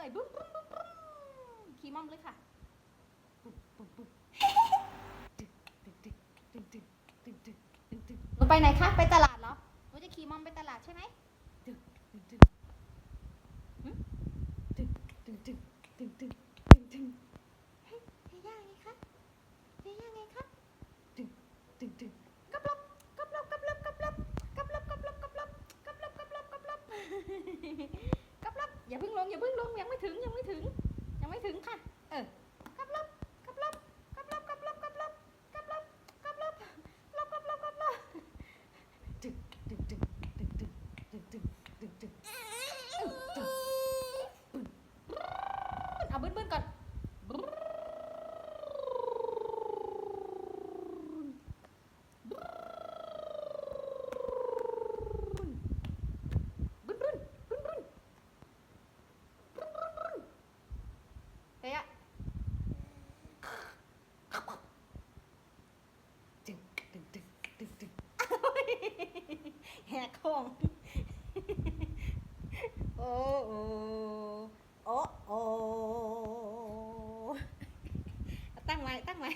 เลยบุ๊บบุ๊บบุ๊บบุ๊บขี่มอมเลยค่ะไปไหนคะ ไปตลาดเหรอหนูจะขี่มอมไปตลาดใช่ไหมตึกตึกตึกตึกตึกตึก อย่าเพิ่งลงอย่าเพิ่งลงยังไม่ถึงยังไม่ถึง ยังไม่ถึงค่ะ เออกับลบกับลบกับลบกับลบกับลบกับลบกับลบลบกับลบกับลบดึกจึกจึกดึกดึกดึกดึกดึกดึกเอาบึ้นบึ้นก่อนบึ้นบึ้นบึ้นบึ้นเฮ้ยอะ ตึกตึกตึกตึกแหกโค้งโอ้โอ้โอ้โอ้ตั้งไว้ตั้งไว้